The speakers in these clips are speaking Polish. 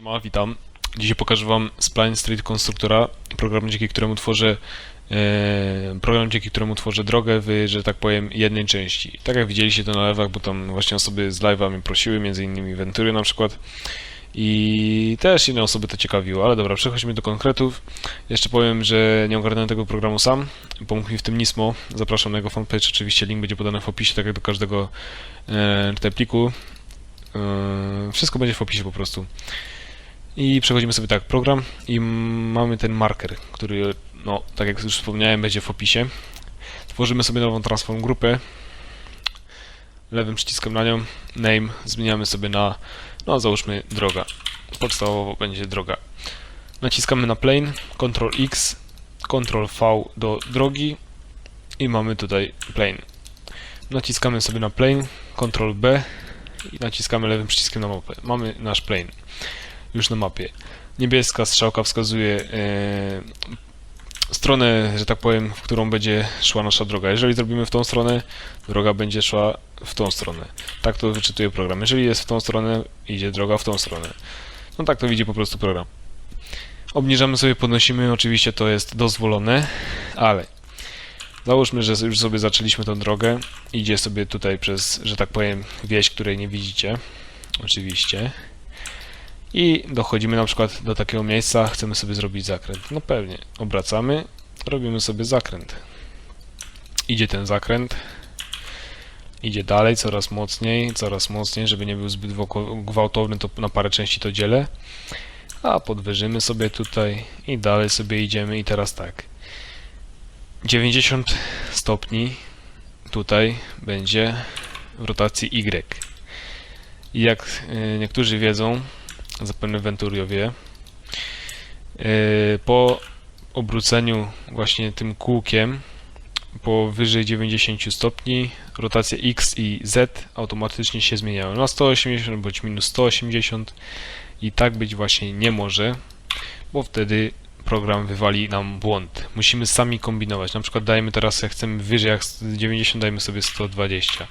Siema, witam. Dzisiaj pokażę Wam Spline Street Konstruktora, program dzięki któremu tworzę e, program dzięki któremu tworzę drogę w, że tak powiem, jednej części. Tak jak widzieliście to na live'ach, bo tam właśnie osoby z live'a mnie prosiły, między innymi Ventury na przykład. I też inne osoby to ciekawiło, ale dobra, przechodźmy do konkretów. Jeszcze powiem, że nie ogarnąłem tego programu sam. Pomógł mi w tym Nismo. Zapraszam na jego fanpage, oczywiście link będzie podany w opisie, tak jak do każdego tutaj pliku. E, wszystko będzie w opisie po prostu. I przechodzimy sobie tak, program i mamy ten marker, który, no, tak jak już wspomniałem, będzie w opisie. Tworzymy sobie nową transform grupę. Lewym przyciskiem na nią, name, zmieniamy sobie na, no załóżmy droga. Podstawowo będzie droga. Naciskamy na plane, Ctrl X, Ctrl V do drogi i mamy tutaj plane. Naciskamy sobie na plane, Ctrl B i naciskamy lewym przyciskiem na mapę. Mamy nasz plane już na mapie. Niebieska strzałka wskazuje e, stronę, że tak powiem, w którą będzie szła nasza droga. Jeżeli zrobimy w tą stronę, droga będzie szła w tą stronę. Tak to wyczytuje program. Jeżeli jest w tą stronę, idzie droga w tą stronę. No tak to widzi po prostu program. Obniżamy sobie, podnosimy, oczywiście to jest dozwolone, ale załóżmy, że już sobie zaczęliśmy tą drogę, idzie sobie tutaj przez, że tak powiem, wieś, której nie widzicie, oczywiście. I dochodzimy na przykład do takiego miejsca, chcemy sobie zrobić zakręt. No pewnie, obracamy, robimy sobie zakręt. Idzie ten zakręt, idzie dalej, coraz mocniej, coraz mocniej, żeby nie był zbyt gwałtowny, to na parę części to dzielę. A podwyżymy sobie tutaj i dalej sobie idziemy i teraz tak. 90 stopni tutaj będzie w rotacji Y. I jak y, niektórzy wiedzą, zapewne Venturiowie. Yy, Po obróceniu właśnie tym kółkiem powyżej 90 stopni rotacja X i Z automatycznie się zmieniają na 180 bądź minus 180 i tak być właśnie nie może, bo wtedy program wywali nam błąd. Musimy sami kombinować. Na przykład dajmy teraz, jak chcemy wyżej jak 90, dajmy sobie 120.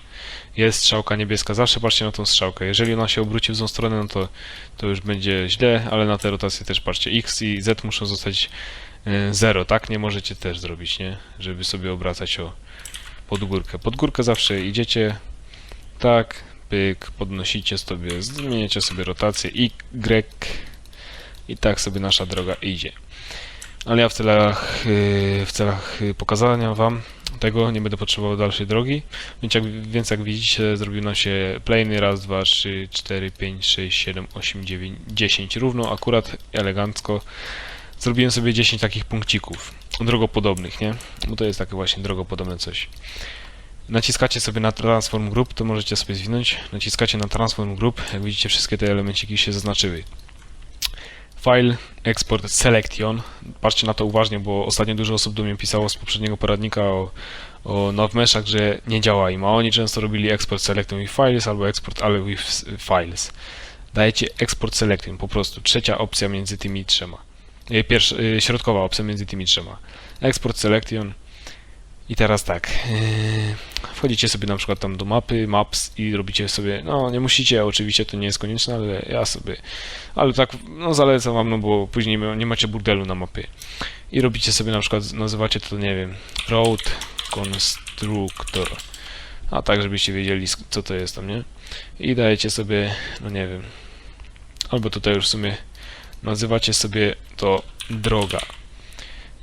Jest strzałka niebieska, zawsze patrzcie na tą strzałkę. Jeżeli ona się obróci w złą stronę, no to, to już będzie źle, ale na te rotacje też patrzcie. X i Z muszą zostać 0, tak? Nie możecie też zrobić, nie? Żeby sobie obracać o pod górkę. Pod górkę zawsze idziecie tak, pyk, podnosicie sobie, zmieniacie sobie rotację Y i tak sobie nasza droga idzie. Ale ja w celach, yy, w celach yy, pokazania Wam tego nie będę potrzebował dalszej drogi. Więc jak, więc jak widzicie, zrobił nam się plany raz, dwa, trzy, cztery, pięć, sześć, siedem, osiem, dziewięć, dziesięć równo, akurat elegancko. Zrobiłem sobie 10 takich punkcików, drogopodobnych, nie? Bo to jest takie właśnie drogopodobne coś. Naciskacie sobie na Transform Group, to możecie sobie zwinąć. Naciskacie na Transform Group, jak widzicie wszystkie te elemenciki się zaznaczyły. File, export, selection. Patrzcie na to uważnie, bo ostatnio dużo osób do mnie pisało z poprzedniego poradnika o, o że nie działa im, a oni często robili export selection with files albo export ale with files. Dajecie export selection, po prostu trzecia opcja między tymi trzema. E, Pierwsza, e, środkowa opcja między tymi trzema. Export selection. I teraz tak. Wchodzicie sobie na przykład tam do mapy, maps i robicie sobie, no nie musicie, oczywiście to nie jest konieczne, ale ja sobie, ale tak, no zalecam wam, no bo później nie macie burdelu na mapie. I robicie sobie na przykład, nazywacie to, nie wiem, Road Constructor. A tak, żebyście wiedzieli, co to jest tam, nie? I dajecie sobie, no nie wiem, albo tutaj już w sumie nazywacie sobie to droga.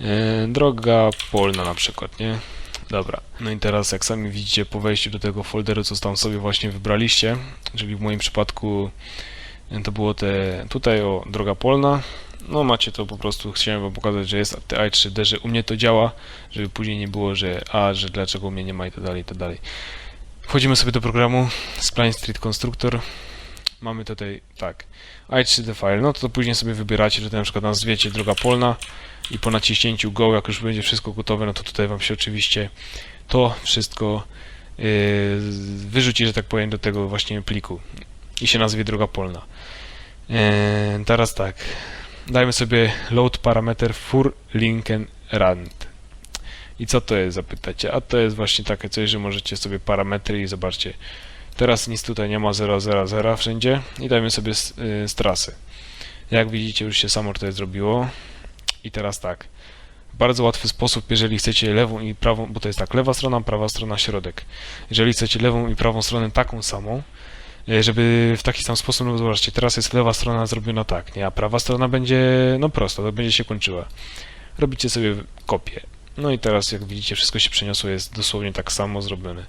E, droga polna na przykład, nie? Dobra. No i teraz jak sami widzicie po wejściu do tego folderu, co tam sobie właśnie wybraliście, czyli w moim przypadku e, to było te tutaj o droga polna. No macie to po prostu, chciałem wam pokazać, że jest te i3D, że u mnie to działa, żeby później nie było, że a, że dlaczego u mnie nie ma i tak dalej, i tak dalej. Wchodzimy sobie do programu Spline Street Constructor. Mamy tutaj tak, i3D file, no to później sobie wybieracie, że to na przykład nazwiecie droga polna i po naciśnięciu go, jak już będzie wszystko gotowe, no to tutaj wam się oczywiście to wszystko yy, wyrzuci, że tak powiem, do tego właśnie pliku i się nazwie droga polna. Yy, teraz tak, dajmy sobie load parameter for linken rand. I co to jest, zapytacie? A to jest właśnie takie coś, że możecie sobie parametry i zobaczcie. Teraz nic tutaj nie ma 000 wszędzie i dajmy sobie yy, z trasy. Jak widzicie, już się samo tutaj zrobiło. I teraz tak. Bardzo łatwy sposób, jeżeli chcecie lewą i prawą, bo to jest tak, lewa strona, prawa strona, środek. Jeżeli chcecie lewą i prawą stronę taką samą, e, żeby w taki sam sposób, no zobaczcie, teraz jest lewa strona zrobiona tak, nie, a prawa strona będzie, no prosto, to będzie się kończyła. Robicie sobie kopię. No i teraz, jak widzicie, wszystko się przeniosło, jest dosłownie tak samo zrobione.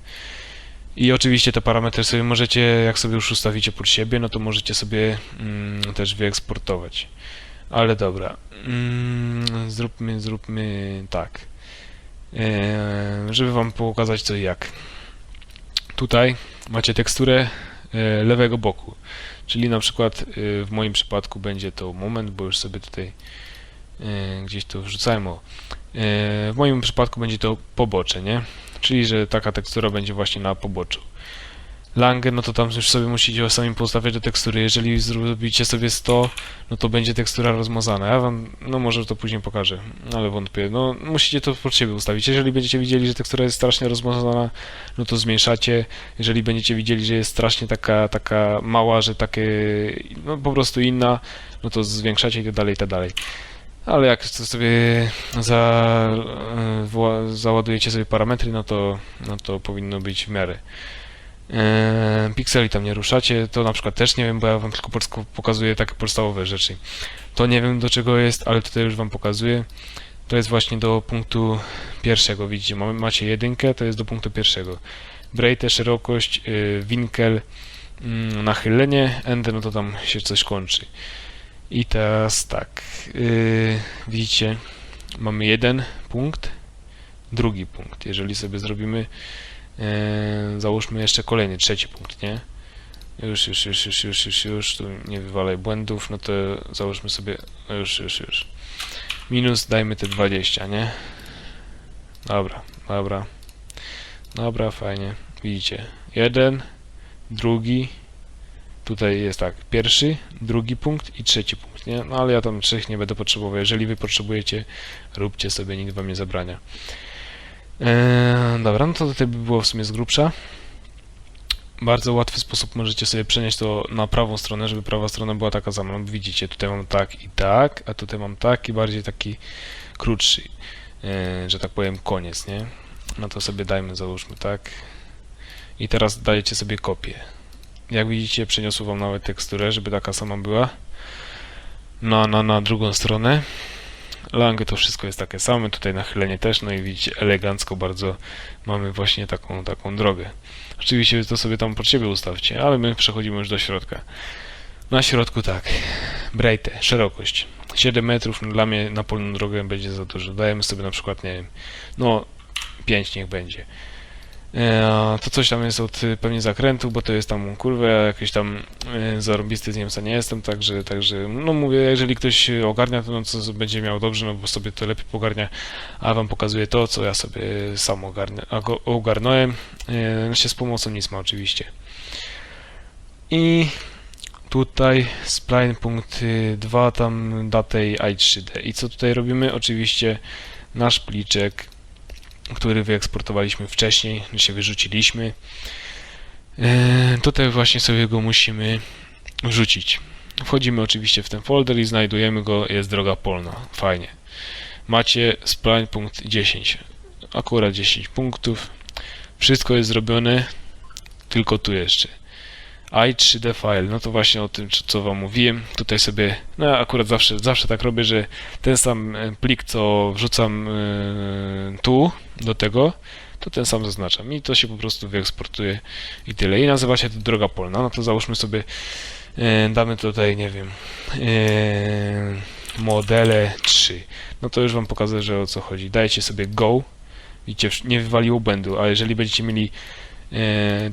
I oczywiście te parametry sobie możecie, jak sobie już ustawicie pod siebie, no to możecie sobie mm, też wyeksportować. Ale dobra, mm, zróbmy, zróbmy tak, e, żeby wam pokazać co i jak. Tutaj macie teksturę e, lewego boku, czyli na przykład e, w moim przypadku będzie to moment, bo już sobie tutaj e, gdzieś to wrzucałem. E, w moim przypadku będzie to pobocze, nie? Czyli, że taka tekstura będzie właśnie na poboczu. Langę, no to tam już sobie musicie sami postawiać do tekstury. Jeżeli zrobicie sobie 100, no to będzie tekstura rozmazana. Ja wam, no może to później pokażę, ale wątpię. No musicie to pod siebie ustawić. Jeżeli będziecie widzieli, że tekstura jest strasznie rozmazana, no to zmniejszacie. Jeżeli będziecie widzieli, że jest strasznie taka, taka mała, że takie, no po prostu inna, no to zwiększacie i tak dalej, i tak dalej. Ale jak sobie za, e, załadujecie sobie parametry, no to, no to powinno być w miarę. Eee, pikseli tam nie ruszacie, to na przykład też nie wiem, bo ja wam tylko pokazuję takie podstawowe rzeczy. To nie wiem do czego jest, ale tutaj już wam pokazuję. To jest właśnie do punktu pierwszego, widzicie, macie jedynkę, to jest do punktu pierwszego. Breite, szerokość, yy, winkel, mm, nachylenie, ender, no to tam się coś kończy. I teraz tak, yy, widzicie, mamy jeden punkt, drugi punkt. Jeżeli sobie zrobimy Eee, załóżmy jeszcze kolejny, trzeci punkt, nie? Już, już, już, już, już, już, już, tu nie wywalaj błędów, no to załóżmy sobie, no już, już, już. Minus dajmy te 20, nie? Dobra, dobra. Dobra, fajnie. Widzicie, jeden, drugi, tutaj jest tak, pierwszy, drugi punkt i trzeci punkt, nie? No ale ja tam trzech nie będę potrzebował. Jeżeli wy potrzebujecie, róbcie sobie, nikt wam nie zabrania. Eee, dobra, no to tutaj by było w sumie z grubsza. Bardzo łatwy sposób możecie sobie przenieść to na prawą stronę, żeby prawa strona była taka sama. No, widzicie, tutaj mam tak i tak, a tutaj mam tak i bardziej taki krótszy, eee, że tak powiem koniec, nie? No to sobie dajmy, załóżmy tak. I teraz dajecie sobie kopię. Jak widzicie, przeniosło wam nawet teksturę, żeby taka sama była. Na, na, na drugą stronę. Langy to wszystko jest takie same, tutaj nachylenie też, no i widzicie, elegancko bardzo mamy właśnie taką, taką drogę. Oczywiście to sobie tam pod siebie ustawcie, ale my przechodzimy już do środka. Na środku tak, breite, szerokość. 7 metrów no dla mnie na polną drogę będzie za dużo. Dajemy sobie na przykład, nie wiem, no 5 niech będzie. E, To coś tam jest od y, pewnie zakrętu, bo to jest tam kurwa, ja jakiś tam e, zarobisty z Niemca nie jestem, także, także no mówię, jeżeli ktoś ogarnia to, no co będzie miał dobrze, no bo sobie to lepiej pogarnia, a wam pokazuję to, co ja sobie sam ogarnę, a go- ogarnąłem, e, się z pomocą Nisma oczywiście. I tutaj spline 2, tam datej i3d. I co tutaj robimy? Oczywiście nasz pliczek który wyeksportowaliśmy wcześniej, się wyrzuciliśmy. E, Tutaj właśnie sobie go musimy wrzucić. Wchodzimy oczywiście w ten folder i znajdujemy go, jest droga polna. Fajnie. Macie spline punkt 10. Akurat 10 punktów. Wszystko jest zrobione, tylko tu jeszcze. I3d file, no to właśnie o tym, co wam mówiłem. Tutaj sobie, no ja akurat zawsze, zawsze tak robię, że ten sam e, plik, co wrzucam e, tu, do tego, to ten sam zaznaczam i to się po prostu wyeksportuje i tyle. I nazywa się to droga polna. No to załóżmy sobie, e, damy tutaj, nie wiem, modele 3. No to już wam pokażę, że o co chodzi. Dajecie sobie go. Widzicie, nie wywaliło błędu, a jeżeli będziecie mieli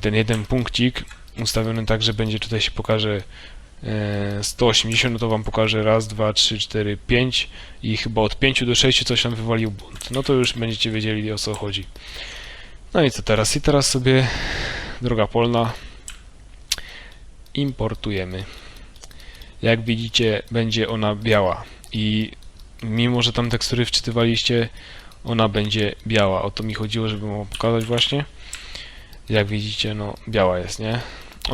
ten jeden punkcik ustawiony tak, że będzie tutaj się pokaże e, 180, no to wam pokaże raz, dwa, trzy, cztery, pięć i chyba od 5 do 6 coś tam wywalił błąd. No to już będziecie wiedzieli o co chodzi. No i co teraz? I teraz sobie droga polna importujemy. Jak widzicie, będzie ona biała i mimo, że tam tekstury wczytywaliście, ona będzie biała. O to mi chodziło, żeby wam pokazać właśnie. Jak widzicie, no biała jest, nie?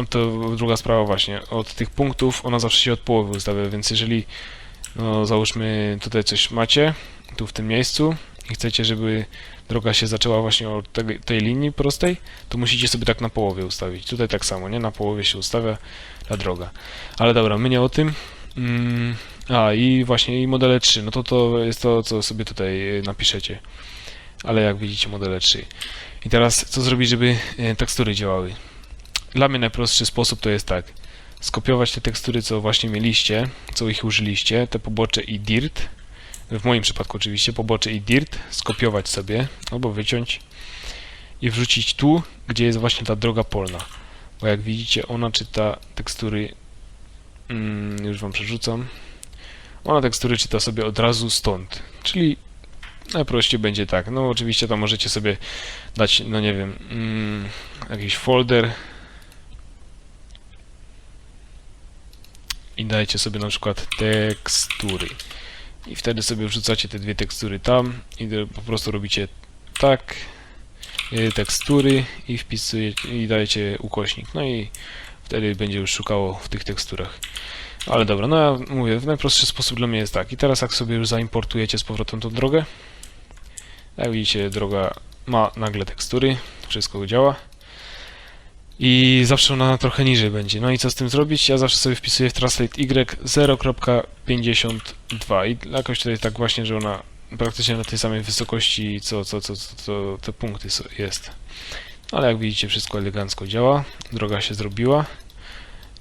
To druga sprawa właśnie, od tych punktów ona zawsze się od połowy ustawia, więc jeżeli no załóżmy tutaj coś macie, tu w tym miejscu i chcecie, żeby droga się zaczęła właśnie od tej, tej linii prostej, to musicie sobie tak na połowie ustawić. Tutaj tak samo, nie? Na połowie się ustawia ta droga. Ale dobra, my nie o tym. Mm, a i właśnie i modele 3, no to to jest to, co sobie tutaj y, napiszecie. Ale jak widzicie, modele 3. I teraz co zrobić, żeby y, tekstury działały? Dla mnie najprostszy sposób to jest tak. Skopiować te tekstury, co właśnie mieliście, co ich użyliście, te pobocze i dirt. W moim przypadku oczywiście pobocze i dirt skopiować sobie albo wyciąć i wrzucić tu, gdzie jest właśnie ta droga polna. Bo jak widzicie, ona czyta tekstury. Mm, już wam przerzucam. Ona tekstury czyta sobie od razu stąd. Czyli najprościej będzie tak. No oczywiście tam możecie sobie dać, no nie wiem, mm, jakiś folder i dajcie sobie na przykład tekstury. I wtedy sobie wrzucacie te dwie tekstury tam i po prostu robicie tak, y, tekstury i wpisujecie i dajecie ukośnik. No i wtedy będzie już szukało w tych teksturach. Ale dobra, no ja mówię, najprostszy sposób dla mnie jest tak. I teraz jak sobie już zaimportujecie z powrotem tą drogę, jak widzicie, droga ma nagle tekstury, wszystko działa. I zawsze ona trochę niżej będzie. No i co z tym zrobić? Ja zawsze sobie wpisuję w Translate Y 0.52 i jakoś tutaj tak właśnie, że ona praktycznie na tej samej wysokości, co, co, co, co, co te punkty jest. Ale jak widzicie, wszystko elegancko działa. Droga się zrobiła.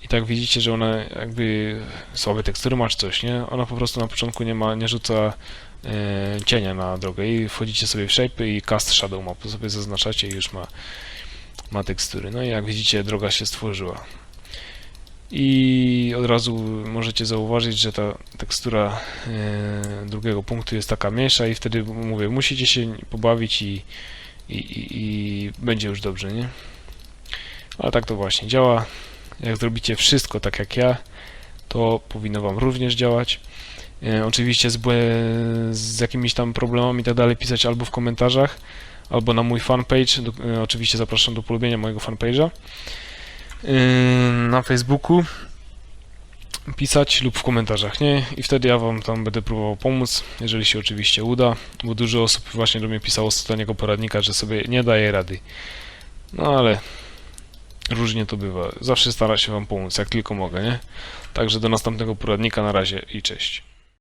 I tak widzicie, że ona jakby słabe tekstury ma czy coś, nie? Ona po prostu na początku nie ma, nie rzuca e, cienia na drogę i wchodzicie sobie w shape i cast shadow map, to sobie zaznaczacie i już ma ma tekstury. No i jak widzicie, droga się stworzyła. I od razu możecie zauważyć, że ta tekstura e, drugiego punktu jest taka mniejsza i wtedy mówię, musicie się pobawić i, i, i, i będzie już dobrze, nie? Ale tak to właśnie działa. Jak zrobicie wszystko tak jak ja, to powinno Wam również działać. E, oczywiście z, z jakimiś tam problemami i tak dalej pisać albo w komentarzach, albo na mój fanpage. Do, e, oczywiście zapraszam do polubienia mojego fanpage'a. Yy, na Facebooku pisać lub w komentarzach, nie? I wtedy ja wam tam będę próbował pomóc, jeżeli się oczywiście uda, bo dużo osób właśnie do mnie pisało z ostatniego poradnika, że sobie nie daje rady. No ale różnie to bywa. Zawsze staram się wam pomóc, jak tylko mogę, nie? Także do następnego poradnika na razie i cześć.